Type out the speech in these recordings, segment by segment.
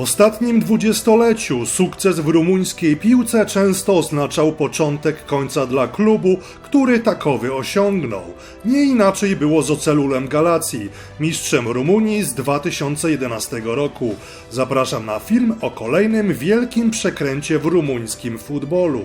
W ostatnim dwudziestoleciu sukces w rumuńskiej piłce często oznaczał początek końca dla klubu, który takowy osiągnął. Nie inaczej było z Ocelulem Galacji, mistrzem Rumunii z 2011 roku. Zapraszam na film o kolejnym wielkim przekręcie w rumuńskim futbolu.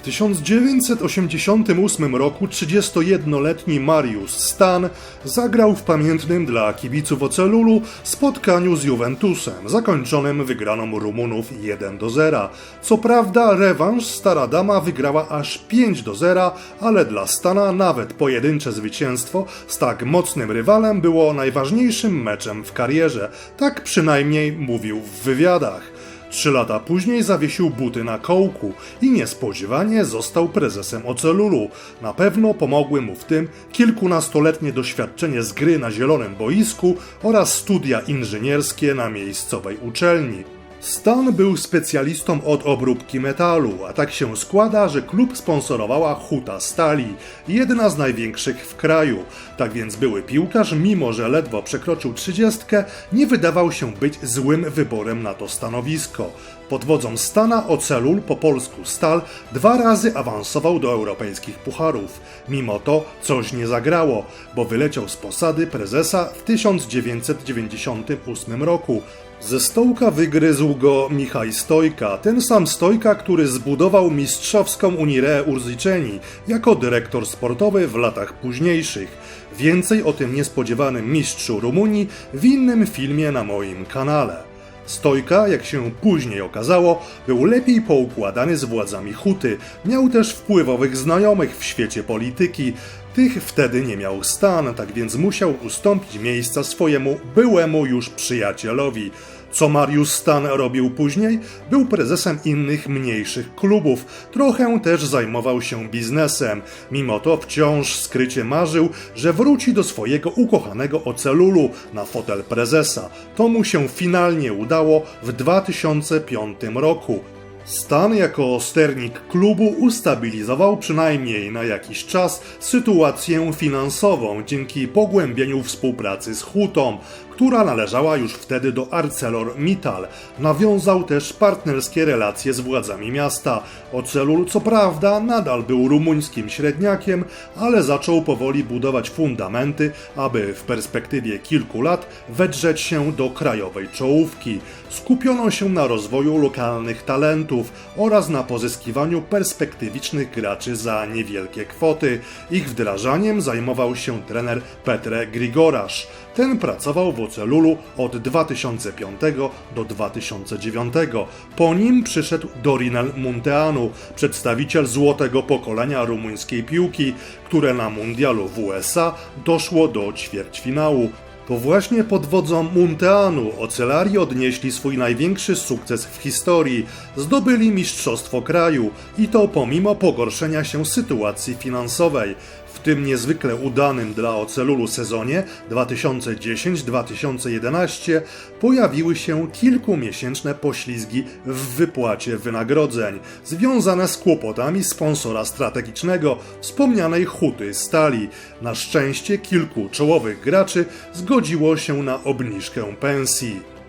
W 1988 roku 31-letni Mariusz Stan zagrał w pamiętnym dla kibiców Ocelulu spotkaniu z Juventusem, zakończonym wygraną Rumunów 1 do 0. Co prawda rewanż Stara Dama wygrała aż 5 do 0, ale dla Stana nawet pojedyncze zwycięstwo z tak mocnym rywalem było najważniejszym meczem w karierze. Tak przynajmniej mówił w wywiadach. Trzy lata później zawiesił buty na kołku i niespodziewanie został prezesem Ocelulu. Na pewno pomogły mu w tym kilkunastoletnie doświadczenie z gry na zielonym boisku oraz studia inżynierskie na miejscowej uczelni. Stan był specjalistą od obróbki metalu, a tak się składa, że klub sponsorowała Huta Stali, jedna z największych w kraju. Tak więc były piłkarz, mimo że ledwo przekroczył trzydziestkę, nie wydawał się być złym wyborem na to stanowisko. Pod wodzą Stana Ocelul, po polsku Stal, dwa razy awansował do europejskich pucharów. Mimo to coś nie zagrało, bo wyleciał z posady prezesa w 1998 roku. Ze stołka wygryzł go Michaj Stojka, ten sam Stojka, który zbudował mistrzowską Unireę Urziceni jako dyrektor sportowy w latach późniejszych. Więcej o tym niespodziewanym mistrzu Rumunii w innym filmie na moim kanale. Stojka, jak się później okazało, był lepiej poukładany z władzami Huty, miał też wpływowych znajomych w świecie polityki. Tych wtedy nie miał stan, tak więc musiał ustąpić miejsca swojemu byłemu już przyjacielowi. Co Mariusz Stan robił później? Był prezesem innych mniejszych klubów, trochę też zajmował się biznesem. Mimo to wciąż skrycie marzył, że wróci do swojego ukochanego Ocelulu na fotel prezesa. To mu się finalnie udało w 2005 roku. Stan jako sternik klubu ustabilizował przynajmniej na jakiś czas sytuację finansową dzięki pogłębieniu współpracy z Hutą, która należała już wtedy do ArcelorMittal. Nawiązał też partnerskie relacje z władzami miasta. Ocelul co prawda nadal był rumuńskim średniakiem, ale zaczął powoli budować fundamenty, aby w perspektywie kilku lat wedrzeć się do krajowej czołówki. Skupiono się na rozwoju lokalnych talentów oraz na pozyskiwaniu perspektywicznych graczy za niewielkie kwoty. Ich wdrażaniem zajmował się trener Petre Grigorasz. Ten pracował w Ocelulu od 2005 do 2009. Po nim przyszedł Dorinel Munteanu, przedstawiciel złotego pokolenia rumuńskiej piłki, które na mundialu w USA doszło do ćwierćfinału. To właśnie pod wodzą Munteanu Ocelari odnieśli swój największy sukces w historii. Zdobyli mistrzostwo kraju i to pomimo pogorszenia się sytuacji finansowej. W tym niezwykle udanym dla Ocelulu sezonie 2010-2011 pojawiły się kilkumiesięczne poślizgi w wypłacie wynagrodzeń, związane z kłopotami sponsora strategicznego wspomnianej Huty Stali. Na szczęście kilku czołowych graczy zgodziło się na obniżkę pensji.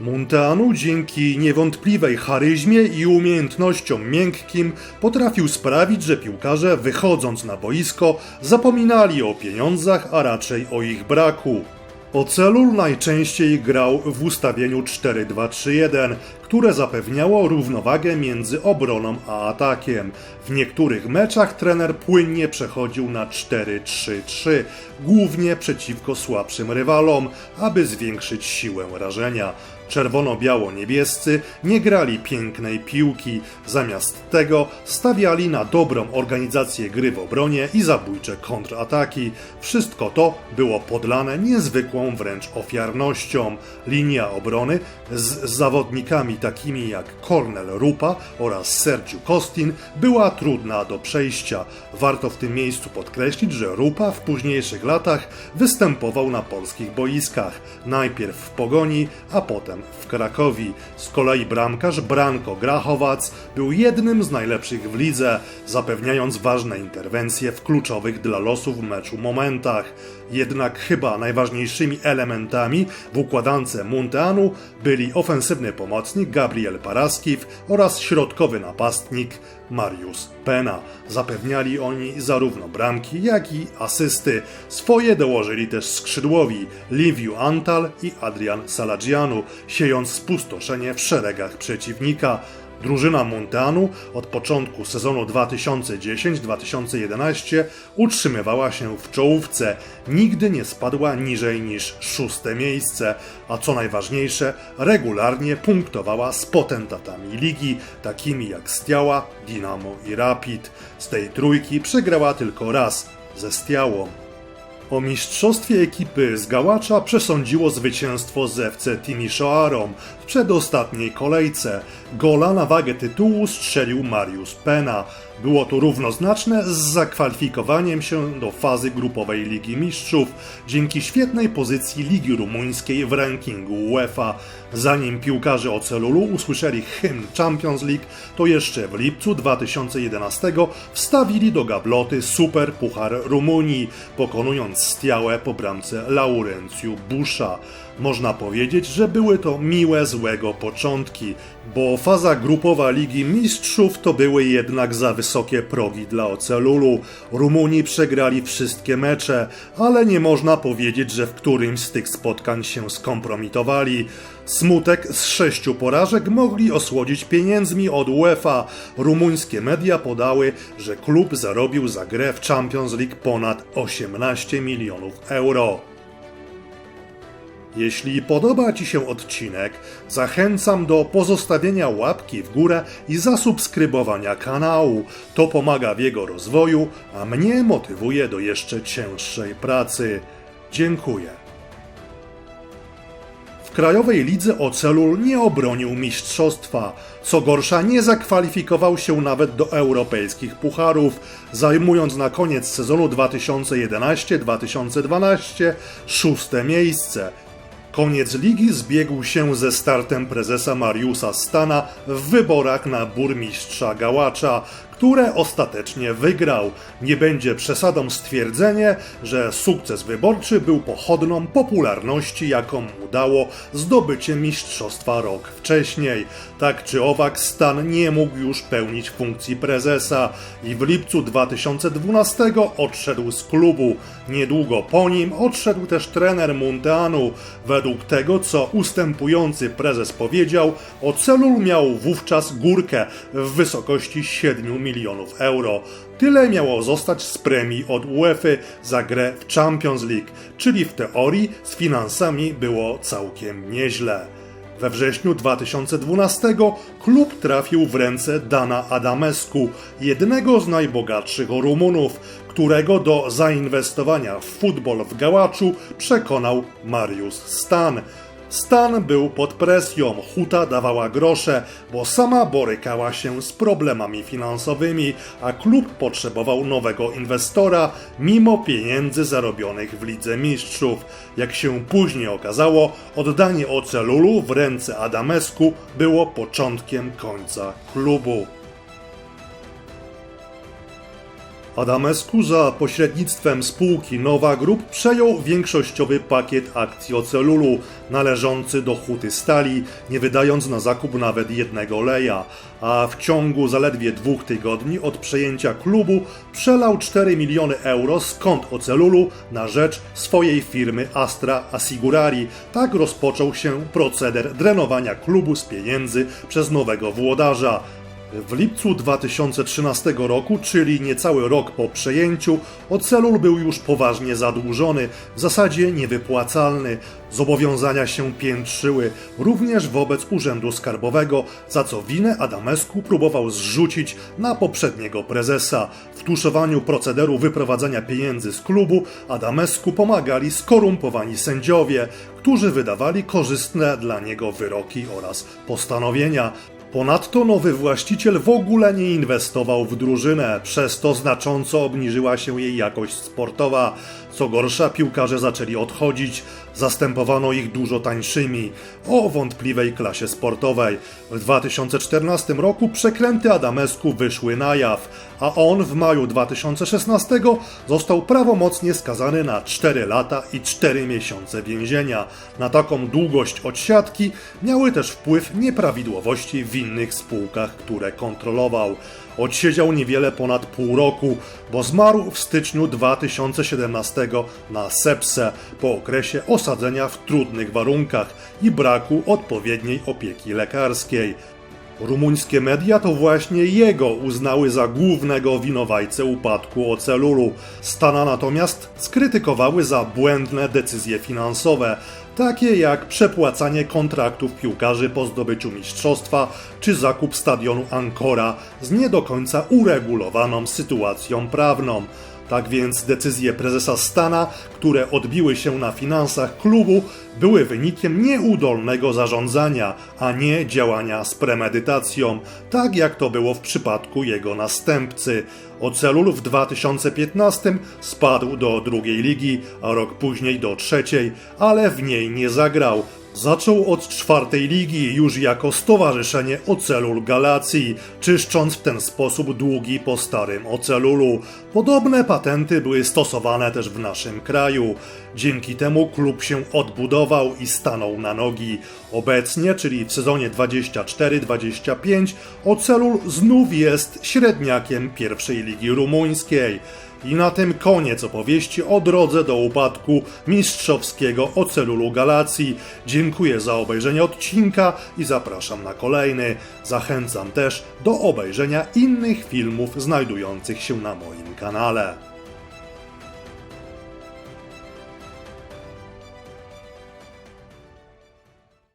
Munteanu dzięki niewątpliwej charyzmie i umiejętnościom miękkim potrafił sprawić, że piłkarze wychodząc na boisko zapominali o pieniądzach, a raczej o ich braku. Ocelul najczęściej grał w ustawieniu 4-2-3-1, które zapewniało równowagę między obroną a atakiem. W niektórych meczach trener płynnie przechodził na 4-3-3, głównie przeciwko słabszym rywalom, aby zwiększyć siłę rażenia. Czerwono-biało-niebiescy nie grali pięknej piłki, zamiast tego stawiali na dobrą organizację gry w obronie i zabójcze kontrataki. Wszystko to było podlane niezwykłą wręcz ofiarnością. Linia obrony z zawodnikami takimi jak Cornel Rupa oraz Sergiu Kostin była trudna do przejścia. Warto w tym miejscu podkreślić, że Rupa w późniejszych latach występował na polskich boiskach. Najpierw w Pogoni, a potem w Krakowi. Z kolei bramkarz Branko Grachowac był jednym z najlepszych w lidze, zapewniając ważne interwencje w kluczowych dla losów meczu momentach. Jednak chyba najważniejszymi elementami w układance Munteanu byli ofensywny pomocnik Gabriel Paraskiw oraz środkowy napastnik Mariusz Pena. Zapewniali oni zarówno bramki, jak i asysty. Swoje dołożyli też skrzydłowi Liviu Antal i Adrian Salagianu, siejąc spustoszenie w szeregach przeciwnika. Drużyna Monteanu od początku sezonu 2010-2011 utrzymywała się w czołówce, nigdy nie spadła niżej niż szóste miejsce, a co najważniejsze, regularnie punktowała z potentatami ligi, takimi jak Stiała, Dinamo i Rapid. Z tej trójki przegrała tylko raz ze Stiałą. O mistrzostwie ekipy z Gałacza przesądziło zwycięstwo z FC w przedostatniej kolejce. Gola na wagę tytułu strzelił Mariusz Pena. Było to równoznaczne z zakwalifikowaniem się do fazy grupowej Ligi Mistrzów dzięki świetnej pozycji Ligi Rumuńskiej w rankingu UEFA. Zanim piłkarze Ocelulu usłyszeli hymn Champions League, to jeszcze w lipcu 2011 wstawili do gabloty Super Puchar Rumunii, pokonując Stiałę po bramce Laurencju Busza. Można powiedzieć, że były to miłe złego początki, bo faza grupowa Ligi Mistrzów to były jednak za wysokie progi dla Ocelulu. Rumuni przegrali wszystkie mecze, ale nie można powiedzieć, że w którymś z tych spotkań się skompromitowali. Smutek z sześciu porażek mogli osłodzić pieniędzmi od UEFA. Rumuńskie media podały, że klub zarobił za grę w Champions League ponad 18 milionów euro. Jeśli podoba Ci się odcinek, zachęcam do pozostawienia łapki w górę i zasubskrybowania kanału. To pomaga w jego rozwoju, a mnie motywuje do jeszcze cięższej pracy. Dziękuję. Krajowej lidze Ocelul nie obronił mistrzostwa. Co gorsza, nie zakwalifikował się nawet do europejskich pucharów, zajmując na koniec sezonu 2011-2012 szóste miejsce. Koniec ligi zbiegł się ze startem prezesa Mariusa Stana w wyborach na burmistrza Gałacza, które ostatecznie wygrał. Nie będzie przesadą stwierdzenie, że sukces wyborczy był pochodną popularności, jaką mu dało zdobycie mistrzostwa rok wcześniej. Tak czy owak, Stan nie mógł już pełnić funkcji prezesa i w lipcu 2012 odszedł z klubu. Niedługo po nim odszedł też trener Munteanu. Według tego, co ustępujący prezes powiedział, Ocelul miał wówczas górkę w wysokości 7 milionów milionów euro. Tyle miało zostać z premii od UEFA za grę w Champions League, czyli w teorii z finansami było całkiem nieźle. We wrześniu 2012 klub trafił w ręce Dana Adamescu, jednego z najbogatszych Rumunów, którego do zainwestowania w futbol w Gałaczu przekonał Mariusz Stan. Stan był pod presją, huta dawała grosze, bo sama borykała się z problemami finansowymi, a klub potrzebował nowego inwestora, mimo pieniędzy zarobionych w Lidze Mistrzów. Jak się później okazało, oddanie Ocelulu w ręce Adamesku było początkiem końca klubu. Adamescu za pośrednictwem spółki Nowa Group przejął większościowy pakiet akcji Ocelulu należący do Huty Stali, nie wydając na zakup nawet jednego leja, a w ciągu zaledwie dwóch tygodni od przejęcia klubu przelał 4 miliony euro z kont Ocelulu na rzecz swojej firmy Astra Assigurari. Tak rozpoczął się proceder drenowania klubu z pieniędzy przez nowego włodarza. W lipcu 2013 roku, czyli niecały rok po przejęciu, Ocelul był już poważnie zadłużony, w zasadzie niewypłacalny. Zobowiązania się piętrzyły, również wobec Urzędu Skarbowego, za co winę Adamesku próbował zrzucić na poprzedniego prezesa. W tuszowaniu procederu wyprowadzania pieniędzy z klubu Adamesku pomagali skorumpowani sędziowie, którzy wydawali korzystne dla niego wyroki oraz postanowienia. Ponadto nowy właściciel w ogóle nie inwestował w drużynę, przez to znacząco obniżyła się jej jakość sportowa. Co gorsza, piłkarze zaczęli odchodzić, zastępowano ich dużo tańszymi, o wątpliwej klasie sportowej. W 2014 roku przekręty Adamesku wyszły na jaw, a on w maju 2016 został prawomocnie skazany na 4 lata i 4 miesiące więzienia. Na taką długość odsiadki miały też wpływ nieprawidłowości w innych spółkach, które kontrolował. Odsiedział niewiele ponad pół roku, bo zmarł w styczniu 2017 na sepsę po okresie osadzenia w trudnych warunkach i braku odpowiedniej opieki lekarskiej. Rumuńskie media to właśnie jego uznały za głównego winowajcę upadku Ocelulu. Stana natomiast skrytykowały za błędne decyzje finansowe, takie jak przepłacanie kontraktów piłkarzy po zdobyciu mistrzostwa czy zakup stadionu Ancora z nie do końca uregulowaną sytuacją prawną. Tak więc decyzje prezesa Stana, które odbiły się na finansach klubu, były wynikiem nieudolnego zarządzania, a nie działania z premedytacją, tak jak to było w przypadku jego następcy. Ocelul w 2015 spadł do drugiej ligi, a rok później do trzeciej, ale w niej nie zagrał. Zaczął od czwartej ligi już jako stowarzyszenie Ocelul Galacji, czyszcząc w ten sposób długi po starym Ocelulu. Podobne patenty były stosowane też w naszym kraju. Dzięki temu klub się odbudował i stanął na nogi. Obecnie, czyli w sezonie 24-25, Ocelul znów jest średniakiem pierwszej ligi rumuńskiej. I na tym koniec opowieści o drodze do upadku mistrzowskiego Ocelulu Galacji. Dziękuję za obejrzenie odcinka i zapraszam na kolejny. Zachęcam też do obejrzenia innych filmów znajdujących się na moim kanale.